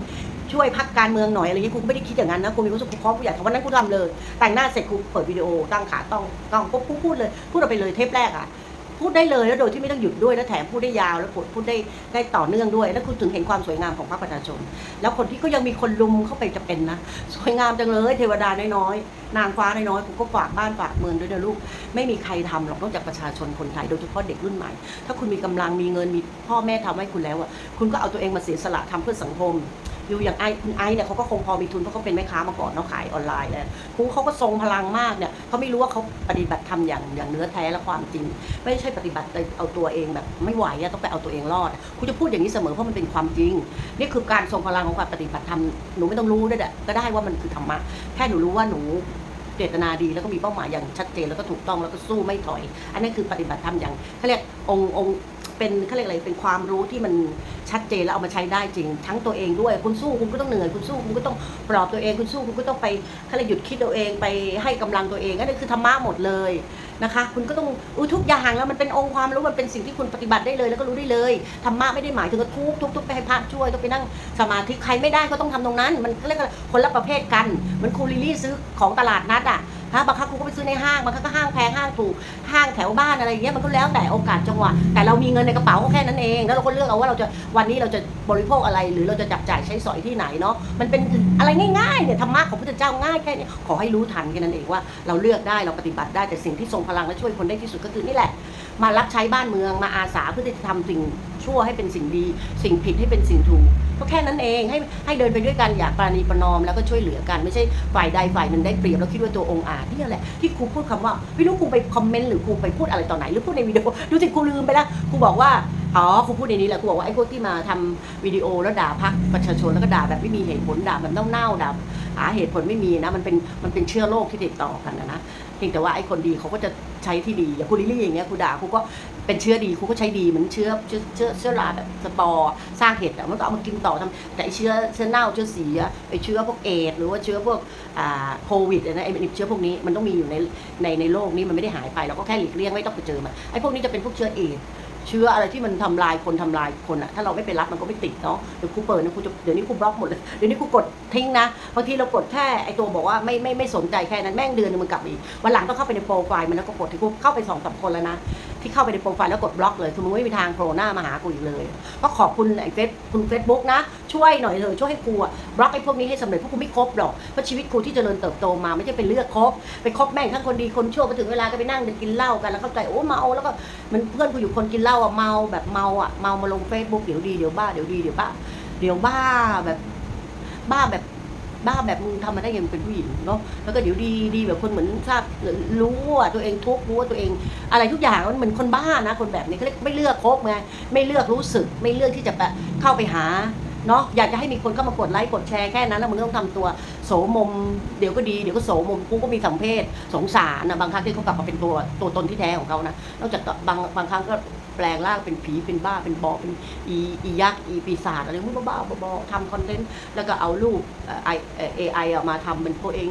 ช่วยพักการเมืองหน่อยอะไรอย่างเงี้ยกูไม่ได้คิดอย่างนั้นนะกูมีความสึกกูพร้อมกูอยากทำวันนั้นกูทำเลย แต่งหน้าเสร็จกูเปิดวิดีโอตั้งขาต้องต้องกูพูดเลยพูดออกไปเลยเทปแรกอะ พูดได้เลยแล้วโดยที่ไม่ต้องหยุดด้วยแล้วแถมพูดได้ยาวแล้วพูดได้ได้ต่อเนื่องด้วย แล้วคุณถึงเห็นความสวยงามของพรรคประชาชน แล้วคนที่ก็ยังมีคนลุมเข้าไปจะเป็นนะ สวยงามจังเลยเทวดาน้อยๆนางฟ้าน้อยๆกูก็ฝากบ้านฝากเมืองด้วยนะลูก ไม่มีใครทำหรอกนอกจากประชาชนคนไทยโดยเฉพาะเด็กรุ่นใหม่ ถ้าคุณมีกำลังมีเงินมีพ่อแม่ทำให้คุณแล้วอะคุณก็เอาตัวเองมาเสียสละทำเพื่อสังคม อยู่อย่างไอ้คุณไอ้เนี่ยเขาก็คงพอมีทุนเพราะเขาเป็นแม่ค้ามาก่อนเนาะขายออนไลน์แล้วครูเขาก็ทรงพลังมากเนี่ยเขาไม่รู้ว่าเขาปฏิบัติทำอย่างอย่างเนื้อแท้และความจริง ไม่ใช่ปฏิบัติเอาตัวเองแบบไม่ไหวอะต้องไปเอาตัวเองรอดครูจะพูดอย่างนี้เสมอเพราะมันเป็นความจริง นี่คือการทรงพลังของการปฏิบัติธรรมหนูไม่ต้องรู้ด้วยแหละก็ได้ว่ามันคือธรรมะแค่หนูรู้ว่าหนูเจตนาดีแล้วก็มีเป้าหมายอย่างชัดเจนแล้วก็ถูกต้องแล้วก็สู้ไม่ถอย อันนั้คือปฏิบัติธรรมอย่างเขาเรียกองค์องค์ เป็นเขาเรียกอะไรเป็นความรู้ที่มันชัดเจนแล้วเอามาใช้ได้จริง ทั้งตัวเองด้วยคุณสู้คุณก็ต้องเหนื่อยคุณสู้คุณก็ต้องปลอบตัวเองคุณสู้คุณก็ต้องไปเขาเรียกหยุดคิดตัวเองไปให้กำลังตัวเองอันนั้นคือธรรมะหมดเลยนะคะ คุณก็ต้องอุ้ทุกอย่างแล้วมันเป็นองค์ความรู้มันเป็นสิ่งที่คุณปฏิบัติได้เลย แล้วก็รู้ได้เลยธรรมะไม่ได้หมายถึงทุกทุกทุกไปให้พระช่วยต้องไปนั่งสมาธิใครไม่ได้ก็ต้องทำตรงนั้น มันเรียกคนละประเภทกันเหมือนครูลิลลี่ซื้อของตลาดนัดอะ ฮะบางครั้งครูก็ไปซื้อในห้างบางครั้งก็ห้างแพงห้างถูกห้างแถวบ้านอะไรอย่างเงี้ยมันก็แล้วแต่โอกาสจังหวะแต่เรามีเงินในกระเป๋าก็แค่นั้นเอง แล้วเราก็เลือกเอาว่าเราจะวันนี้เราจะบริโภคอะไร หรือเราจะจับจ่ายใช้สอยที่ไหนเนาะมันเป็นอะไรง่ายๆเนี่ยธรรมะของพระเจ้าง่ายแค่นี้ขอให้รู้ทันแค่นั้นเองว่า เราเลือกได้เราปฏิบัติได้แต่สิ่งที่ทรงพลังและช่วยคนได้ที่สุดก็คือนี่แหละ มารับใช้บ้านเมืองมาอาสาเพื่อที่จะทำสิ่งชั่วให้เป็นสิ่งดี สิ่งผิดให้เป็นสิ่งถูก ก็แค่นั้นเองให้ให้เดินไปด้วยกันอย่าปราณีประนอมแล้วก็ช่วยเหลือกันไม่ใช่ฝ่ายใดฝ่ายหนึ่งได้เปรียบแล้วคิดว่าตัวองค์อาจนี่แหละที่ครูพูดคำว่าไม่รู้ครูไปคอมเมนต์หรือครูไปพูดอะไรต่อไหนหรือพูดในวิดีโอดูสิครูลืมไปแล้วครูบอกว่าอ๋อครูพูดในนี้แหละครูบอกว่าไอ้พวกที่มาทำวิดีโอแล้วด่าพักประชาชนแล้วก็ด่าแบบไม่มีเหตุผลด่าแบบเน่าๆด่าหาเหตุผลไม่มีนะมันเป็นมันเป็นเชื้อโรคที่ติดต่อกันนะ พียงแต่ว่าไอ้คนดีเขาก็จะใช้ที่ดีอย่างคุณลิลลี่อย่างเงี้ยคุณด่าคุณก็เป็นเชื้อดีคุณก็ใช้ดีเหมือนเชื้อเชื้อเชื้อเชื้อราแบบสปอร์สร้างเห็ดอะมันก็เอามากินต่อทำแต่ไอ้เชื้อเชื้อเน่าเชื้อเสียไอ้เชื้อพวกเอดหรือว่าเชื้อพวกอ่าโควิดอะนะไอ้เชื้อพวกนี้มันต้องมีอยู่ในในในโลกนี้มันไม่ได้หายไปเราก็แค่หลีกเลี่ยงไม่ต้องไปเจอมันไอ้พวกนี้จะเป็นพวกเชื้อเอด เชื้ออะไรที่มันทำลายคนทำลายคนอะถ้าเราไม่ไปรับมันก็ไม่ติดเนาะเดี๋ยวครูเปิดนะครูจะเดี๋ยวนี้ครูบล็อกหมดเลยเดี๋ยวนี้ครูกดทิ้งนะบางทีเรากดแค่ไอตัวบอกว่าไม่ไม่ไม่สนใจแค่นั้นแม่งเดือนนึงมันกลับอีกวันหลังต้องเข้าไปในโปรไฟล์มันแล้วก็กดที่ครูเข้าไปสองสามคนแล้วนะที่เข้าไปในโปรไฟล์แล้วกดบล็อกเลยคือมึงไม่มีทางโผล่หน้ามาหากูอีกเลย ก็ขอบคุณไอ้เฟซคุณเฟซบุ๊กนะ ช่วยหน่อยเถอะช่วยให้ครูบล็อกไอ้พวกนี้ให้สำเร็จเพราะครูไม่ครบหรอกเพราะชีวิตครูที่เจริญเติบโตมาไม่ใช่เป็นเลือกครบไปคบแม่งทั้งคนดีคนชั่วไปถึงเวลาก็ไปนั่งกินเหล้ากันแล้วเข้าใจโอ้เมาแล้วก็มันเพื่อนกูอยู่คนกินเหล้าอะเมาแบบเมาอะเมามาลงเฟซบุ๊กเดี๋ยวดีเดี๋ยวบ้าเดี๋ยวดีเดี๋ยวบ้าเดี๋ยวบ้าแบบบ้าแบบบ้าแบบมึงทำมาได้ยังเป็นผู้หญิงเนาะแล้วก็เดี๋ยวดีดีแบบคนเหมือนทราบรู้ว่าตัวเองทุกข์รู้ว่าตัวเอง อะไรทุกอย่างมันเหมือนคนบ้านะ คนแบบนี้เขาเรียกไม่เลือกคบไงไม่เลือกรู้สึก ไม่เลือกที่จะไปเข้าไปหา เนาะอยากจะให้มีคนเข้ามากดไลค์กดแชร์แค่นั้นแล้วมึงต้องทำตัวโสมมเดี๋ยวก็ดีเดี๋ยวก็โสมมกูก็มีสัมเพศสงสารนะบางครั้งที่เขากลับมาเป็นตัวตัวตนที่แท้ของเขานะนอกจากบางบางครั้งก็แปลงร่างเป็นผีเป็นบ้าเป็นบอเป็นอีอียักษ์อีปีศาจอะไรมึงบ้าๆบอๆทำคอนเทนต์แล้วก็เอารูปไอเอไอมาทำเป็นตัวเอง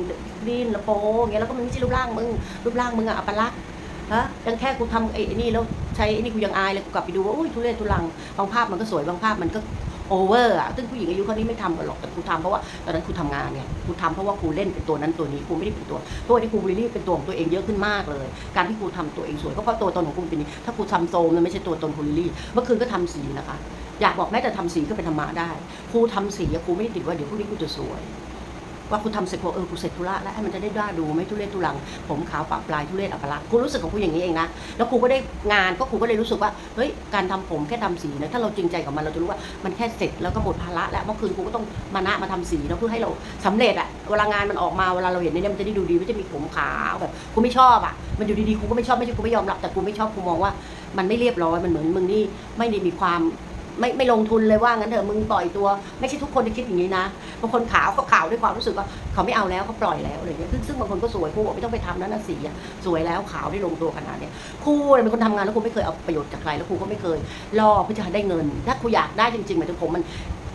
ดิ้นและโปอย่างเงี้ยแล้วก็มันไม่ใช่รูปร่างมึงรูปร่างมึงอะอัปลักษณ์ฮะยังแค่กูทำไอ้นี่แล้วใช้ไอ้นี่กูยังอายเลยกูกลับไปดูว่าอุ้ยทุเรศทุลังบางภาพมันก็สวยบางภาพมันก็ โอเวอร์อะซึ่งผู้หญิงอายุเขานี้ไม่ทำกันหรอกแต่ครูทำเพราะว่าตอนนั้นครูทำงานไงกูทำเพราะว่าครูเล่นเป็นตัวนั้นตัวนี้ครูไม่ได้เป็นตัวตัวที่กูรีลี่เป็นตัวของตัวเองเยอะขึ้นมากเลย การที่ครูทำตัวเองสวยก็เพราะตัวตนของครูเป็นนี้ถ้าครูทำโซมมันไม่ใช่ตัวตนกูรีลี่เมื่อคืนก็ทำสีนะคะ อยากบอกแม้แต่ทำสีก็เป็นธรรมะได้ครูทำสีครูไม่ได้ติดว่าเดี๋ยวพรุ่งนี้กูจะสวย ว่าคุณทำเสร็จบอเออกูเสร็จธุระแล้วให้มันจะได้ด้าดูไม่ทุเรศทุลัง ผมขาวปากปลายทุเรศอัปลักษณ์กูรู้สึกของกูอย่างนี้เองนะแล้วครูก็ได้งานก็ครูก็เลยรู้สึกว่าเฮ้ยการทำผมแค่ทำสีนะถ้าเราจริงใจกับมันเราจะรู้ว่ามันแค่เสร็จแล้วก็หมดภาระแล้วเมื่อคืนครูก็ต้องมานะมาทำสีแล้วเพื่อให้เราสำเร็จอะเวลางานมันออกมาเวลาเราเห็นเนี่ยมันจะได้ดูดีไม่ใช่มีผมขาวแบบกูไม่ชอบอะมันอยู่ดีๆกูก็ไม่ชอบไม่ใช่กูไม่ยอมรับแต่กูไม่ชอบกูมองว่ามันไม่เรียบร้อยมันเหมือนมึงนี่ไม่ได้มีความ ไม่ไม่ลงทุนเลยว่างั้นเถอะมึงปล่อยตัว ไม่ใช่ทุกคนจะคิดอย่างนี้นะบางคนขาวเขาขาวด้วยความรู้สึกว่าเขาไม่เอาแล้วเขาปล่อยแล้วอะไรเงี้ยซึ่งซึ่งบางคนก็สวยครูบอกไม่ต้องไปทำนั้นนะสีอะสวยแล้วขาวได้ลงตัวขนาดเนี้ยครูเนี่ยเป็นคนทำงานแล้วครูไม่เคยเอาประโยชน์จากใครแล้วครูก็ไม่เคยล่อเพื่อจะได้เงิน ถ้าครูอยากได้จริงๆหมายถึงผมมัน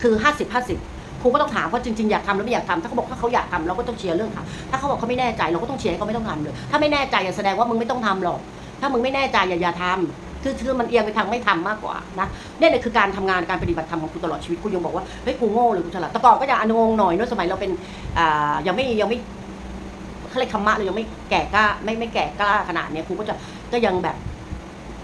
คือห้าสิบห้าสิบครูก็ต้องถามว่าจริงๆอยากทำแล้วไม่อยากทำถ้าเขาบอกถ้าเขาอยากทำเราก็ต้องเชียร์เรื่องค่ะถ้าเขาบอกเขาไม่แน่ใจเราก็ต้องเชียร์ให้เขาไม่ต้องทำเลยถ้าไม่แน่ใจอย่าแสดงว่ามึงไม่ต้องทำหรอกถ้ามึงไม่แน่ใจอย่าอย่าทำ คือคือมันเอียงไปทางไม่ทำมากกว่านะเนี่ยนี่คือการทำงานการปฏิบัติธรรมของกูตลอดชีวิตกูยังบอกว่าเฮ้ยกูโง่หรือกูฉลาดแต่ก่อนก็ยังอนงงหน่อยเนอะสมัยเราเป็นอ่ายังไม่ยังไม่เขาเรียกธรรมะเรายังไม่แก่กล้าไม่ไม่แก่กล้าขนาดเนี้ยครูก็จะก็ยังแบบ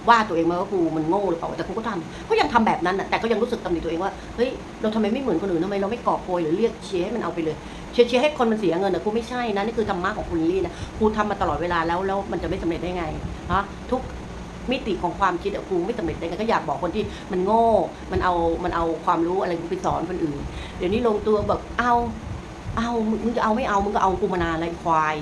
ว่าตัวเองมาว่ากูมันโง่หรือเปล่าแต่ครูก็ทำก็ยังทำแบบนั้นน่ะแต่ก็ยังรู้สึกตำหนิตัวเองว่าเฮ้ยเราทำไมไม่เหมือนคนอื่นทำไมเราไม่กอบโกยหรือเรียกเชียร์ให้มันเอาไปเลยเชียร์เชียร์ให้คนมันเสียเงินนะครูไม่ใช่นะนี่คือธรรมะของคุณลี่นะครูทำมาตลอดเวลาแล้วแล้วมันจะไม่สำเร็จได้ไงฮะทุก มิติของความคิดอะครูไม่สำเร็จได้ไงก็อยากบอกคนที่มันโง่ มันเอามันเอาความรู้อะไรไปสอนคนอื่น เดี๋ยวนี้ลงตัวแบบเอาเอามึงจะเอาไม่เอามึงก็เอากูมานานอะไรควาย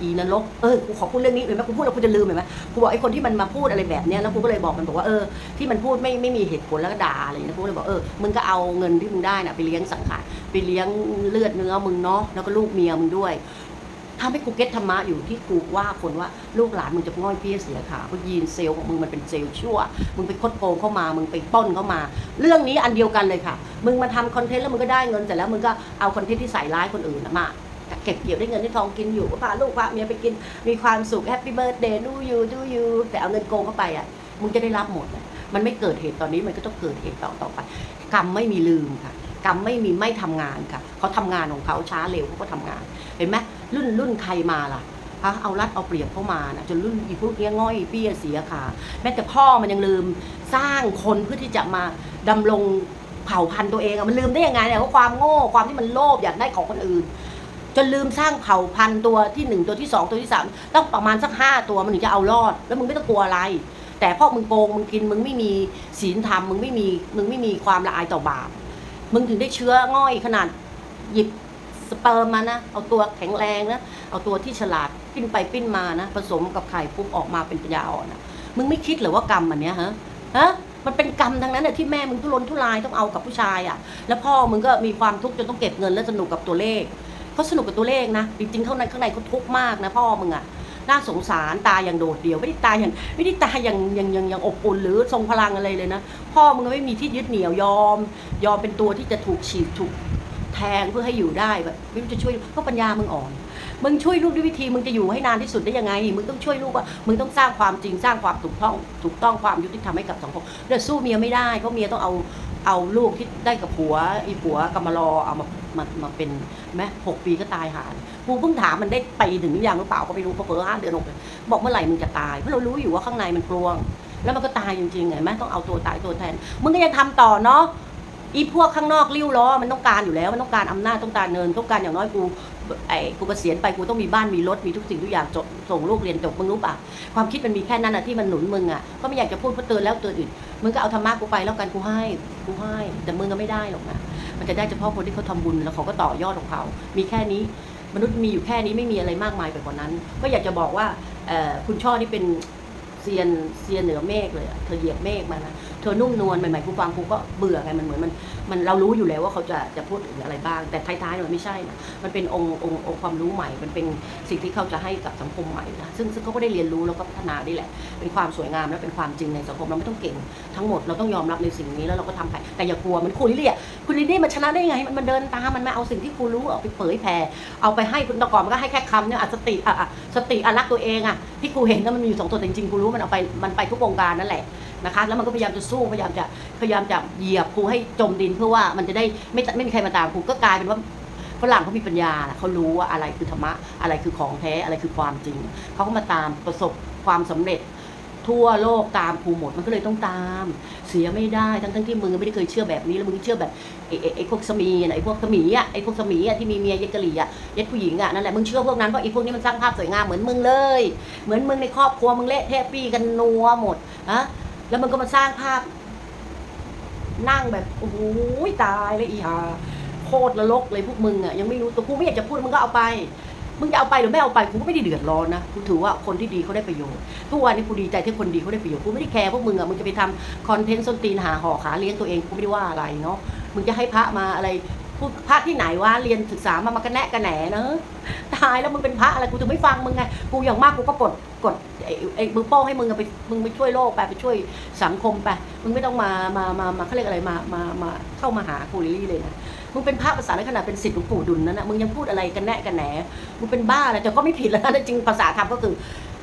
อีนรกเออกูขอพูดเรื่องนี้เห็นไหมกูพูดแล้วกูจะลืมเห็นไหมกูบอกไอ้คนที่มันมาพูดอะไรแบบเนี้ยแล้วกูก็เลยบอกมันบอกว่าเออที่มันพูดไม่ไม่มีเหตุผลแล้วก็ด่าอะไรอย่างเงี้ยกูก็เลยบอกเออมึงก็เอาเงินที่มึงได้น่ะไปเลี้ยงสังขารไปเลี้ยงเลือดเนื้อมึงเนาะแล้วก็ลูกเมียมึงด้วย ทำให้กูเก็ตธรรมะอยู่ที่กูว่าคนว่าลูกหลานมึงจะง่อยเปี้ยเสียขาเพราะยีนเซลล์ของมึงมันเป็นเซลล์ชั่ว มึงไปคดโกงเข้ามา มึงไปป้นเข้ามา เรื่องนี้อันเดียวกันเลยค่ะ มึงมาทำคอนเทนต์แล้วมึงก็ได้เงินเสร็จแล้วมึงก็เอาคอนเทนต์ที่ใส่ร้ายคนอื่นมาเก็บเกี่ยวได้เงินได้ทองกินอยู่ก็พาลูกพาเมียไปกินมีความสุขแฮปปี้เบิร์ดเดย์ดูยูดูยูแต่เอาเงินโกงเข้าไปอะมึงจะได้รับหมดมันไม่เกิดเหตุตอนนี้มันก็ต้องเกิดเหตุต่อต่อไป กรรมไม่มีลืมค่ะ กรรมไม่มีไม่ทำงานค่ะเขาทำงานของเขาช้าเร็วเขาก็ทำงาน เห็นไหม รุ่นรุ่นใครมาล่ะฮะเอารัดเอาเปรียบเข้ามานะจนรุ่นอีพวกเนี้ยง่อยเปี้ยเสียขาแม้แต่พ่อมันยังลืมสร้างคนเพื่อที่จะมาดำรงเผ่าพันธุ์ตัวเองอะมันลืมได้ยังไงเนี่ยว่าความโง่ความที่มันโลภอยากได้ของคนอื่น จนลืมสร้างเผ่าพันธุ์ตัวที่หนึ่งตัวที่สองตัวที่สามต้องประมาณสักห้าตัวมันถึงจะเอารอด แล้วมึงไม่ต้องกลัวอะไร แต่พราะมึงโกงมึงกินมึงไม่มีศีลธรรมมึงไม่มีมึงไม่มีความละอายต่อบาปมึงถึงได้เชื้อง่อยขนาดหยิบ สเปิร์มมานะ เอาตัวแข็งแรงนะ เอาตัวที่ฉลาดปิ้นไปปิ้นมานะ ผสมกับไข่ปุ๊บออกมาเป็นปัญญาอ่อนนะมึงไม่คิดเหรือว่ากรรมอันเนี้ยฮะฮะมันเป็นกรรมทั้งนั้นน่ะที่แม่มึงทุรนทุรายต้องเอากับผู้ชายอะ แล้วพ่อมึงก็มีความทุกข์จนต้องเก็บเงินและสนุกกับตัวเลขเขาสนุกกับตัวเลขนะจริงๆข้างในข้างในเขาทุกข์มากนะพ่อมึงอะน่าสงสารตายอย่างโดดเดี่ยวไม่ได้ตายอย่างไม่ได้ตายอย่างอย่างอย่างอย่างอบอุ่นหรือทรงพลังอะไรเลยนะ พ่อมึงไม่มีที่ยึดเหนี่ยวยอม ยอมเป็นตัวที่จะถูกฉีดถูก แทงเพื่อให้อยู่ได้แบบไม่รู้จะช่วยเพราะปัญญามึงอ่อน มึงช่วยลูกด้วยวิธีมึงจะอยู่ให้นานที่สุดได้ยังไง มึงต้องช่วยลูกว่ามึงต้องสร้างความจริงสร้างความถูกต้องถูกต้องความยุติธรรมให้กับสังคมเดี๋ยวสู้เมียไม่ได้เพราะเมียต้องเอาเอาลูกที่ได้กับผัวอีผัวกำมารอเอามามามาเป็นแม่หกปีก็ตายหากูเพิ่งถามมันได้ไปถึงหรือยังหรือเปล่าก็ไม่รู้เพราะเพิ่ห้าเดือนหกบอกเมื่อไหร่มึงจะตายเพราะเรารู้อยู่ว่าข้างในมันกลวง แล้วมันก็ตายจริงๆไงแม่ต้องเอาตัวตายตัวแทนมึงก็ยังทำต่อเนาะ อีพวกข้างนอกริ้วล้อมันต้องการอยู่แล้วมันต้องการอำนาจต้องการเงินต้องการอย่างน้อยกูไอ้กูเกษียณไปกูต้องมีบ้านมีรถมีทุกสิ่งทุกอย่างจบส่งลูกเรียนจบมึงรู้ปะความคิดมันมีแค่นั้นนะที่มันหนุนมึงอะก็ไม่อยากจะพูดเพราะเตือนแล้วเตือนอีกมึงก็เอาธรรมะกูไปแล้วกันกูให้กูให้แต่มึงก็ไม่ได้หรอกนะมันจะได้เฉพาะคนที่เขาทำบุญแล้วเขาก็ต่อยอดของเขา มีแค่นี้มนุษย์มีอยู่แค่นี้ไม่มีอะไรมากมายไปกว่านั้น ก็อยากจะบอกว่าคุณช่อนี่เป็นเซียนเซียนเหนือเมฆเลยเธอเหยียบเมฆมานะ ธอนุ่มนวลใหม่ๆกูฟังกูก็เบื่อไงมันเหมือนมันมันเรารู้อยู่แล้วว่าเขาจะจะพูดถึงอะไรบ้าง แต่ท้ายๆมันไม่ใช่นะมันเป็นองค์องค์องค์ความรู้ใหม่ มันเป็นสิ่งที่เขาจะให้กับสังคมใหม่นะซึ่งซึ่งเขาก็ได้เรียนรู้แล้วก็พัฒนาได้แหละ เป็นความสวยงามและเป็นความจริงในสังคมเราไม่ต้องเก่งทั้งหมดเราต้องยอมรับในสิ่งนี้แล้วเราก็ทำไปแต่อย่ากลัวมันคุณลิเลียคุณลิเลียมันชนะได้ไงมันมันเดินตามมันมาเอาสิ่งที่ครูรู้เอาไปเผยแผ่เอาไปให้คุณตะกอนมันก็ให้แค่คำเนี่ยสติอะสติอรักตัวเองอะที่กูเห็นนะมันมีอยู่สองตัวจริงๆกูรู้มันเอาไปมันไปทุกวงการนั่นแหละ นะคะ แล้วมันก็พยายามจะสู้พยายามจะพยายามจะเหยียบครูให้จมดินเพื่อว่ามันจะได้ไม่ไม่มีใครมาตามครูก็กลายเป็นว่าฝรั่งเขามีปัญญาเขารู้ว่าอะไรคือธรรมะอะไรคือของแท้อะไรคือความจริงเขาก็มาตามประสบความสำเร็จ ทั่วโลกตามครูหมดมันก็เลยต้องตาม เสียไม่ได้ทั้งทั้งที่มึงไม่ได้เคยเชื่อแบบนี้แล้วมึงเชื่อแบบไอ้ไอ้พวกสมีนะไอ้พวกสมีอะไอ้พวกสมีอะที่มีเมียเยดกะหรี่อะเย็ดผู้หญิงอะนั่นแหละมึงเชื่อพวกนั้นเพราะไอ้พวกนี้มันสร้างภาพสวยงามเหมือนมึงเลย เหมือนมึงในครอบครัวมึงเละเทะปี้กันนัวหมดฮะ แล้วมึงก็มาสร้างภาพ นั่งแบบโอ้โหตายเลยอีหาโคตรละลกเลยพวกมึงอะยังไม่รู้ตัวกูไม่อยากจะพูดมึงก็เอาไปมึงจะเอาไปหรือไม่เอาไปกูก็ไม่ได้เดือดร้อนนะกูถือว่าคนที่ดีเขาได้ประโยชน์ทุกวันนี้กูดีใจที่คนดีเขาได้ประโยชน์กูไม่ได้แคร์พวกมึงอะมึงจะไปทำคอนเทนต์ส้นตีนหาห่อขาเลี้ยงตัวเองกูไม่ได้ว่าอะไรเนาะมึงจะให้พระมาอะไร พูดพระที่ไหนวะเรียนศึกษามามากระแนะกระแหนเนอะตายแล้วมึงเป็นพระอะไรกูถึงไม่ฟังมึงไงกูอย่างมากกูก็กดกดไอ้ไอ้มือโป้งให้มึงอะไปมึงไปช่วยโลกไปไปช่วยสังคมไปมึงไม่ต้องมามามามาเขาเรียกอะไรมามามาเข้ามาหากูลิลี่เลยนะมึงเป็นพระภาษาในขนาดเป็นศิษย์หลวงปู่ดุลนั่นนะมึงยังพูดอะไรกันแน่กันแหนมึงเป็นบ้าแล้วแต่ก็ไม่ผิดแล้วนะจริงภาษาธรรมก็คือ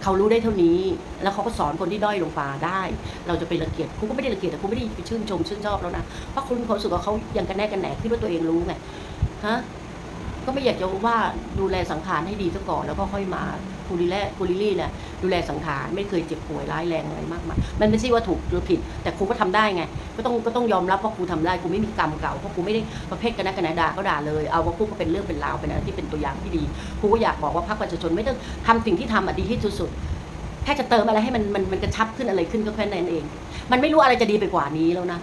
เขารู้ได้เท่านี้ แล้วเขาก็สอนคนที่ด้อยลงมาได้ เราจะไปรังเกียจคุณก็ไม่ได้รังเกียจแต่คุณไม่ได้ไปชื่นชมชื่นชอบแล้วนะเพราะคุณมีความสึกว่าเขายังกันแน่กันแหนคิดว่าตัวเองรู้ไงฮะ ก็ไม่อยากจะว่าดูแลสังขารให้ดีซะก่อนแล้วก็ค่อยมาคูลิแลคูลิลี่เนี่ยดูแลสังขารไม่เคยเจ็บป่วยร้ายแรงอะไรมากมายมันไม่ใช่ว่าถูกหรือผิด แต่ครูก็ทำได้ไง ก็ต้องก็ต้องยอมรับว่าครูทำได้ครูไม่มีกรรมเก่าเพราะครูไม่ได้ประเภทกันนะกันนะด่าก็ด่าเลยเอาว่าครูก็เป็นเรื่องเป็นราวเป็นอะไรที่เป็นตัวอย่างที่ดีครูก็อยากบอกว่าพรรคประชาชนไม่ต้องทำสิ่งที่ทำอะดีที่สุดแค่จะเติมอะไรให้มันมันมันกระชับขึ้นอะไรขึ้นก็แค่นั้นเอง มันไม่รู้อะไรจะดีไปกว่านี้แล้วนะ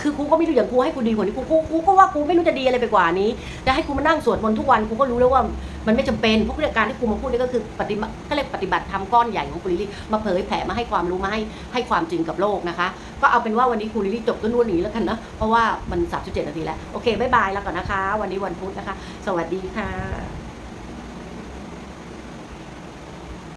คือครูก็ไม่รู้อย่างครูให้ครูดีกว่านี้ครูครูครูก็ว่าครูไม่รู้จะดีอะไรไปกว่านี้แต่ให้ครูมานั่งสวดมนต์ทุกวันครูก็รู้แล้วว่ามันไม่จำเป็นเพราะการที่ครูมาพูดนี่ก็คือปฏิบัติก็เรียกปฏิบัติธรรมก้อนใหญ่ของครูลิลี่มาเผยแผ่มาให้ความรู้มาให้ให้ความจริงกับโลกนะคะ ก็เอาเป็นว่าวันนี้ครูลิลี่จบก็นวดอย่างนี้แล้วกันนะเพราะว่ามัน37นาทีแล้วโอเคบายบายแล้วก่อนนะคะ วันนี้วันพุธนะคะ สวัสดีค่ะ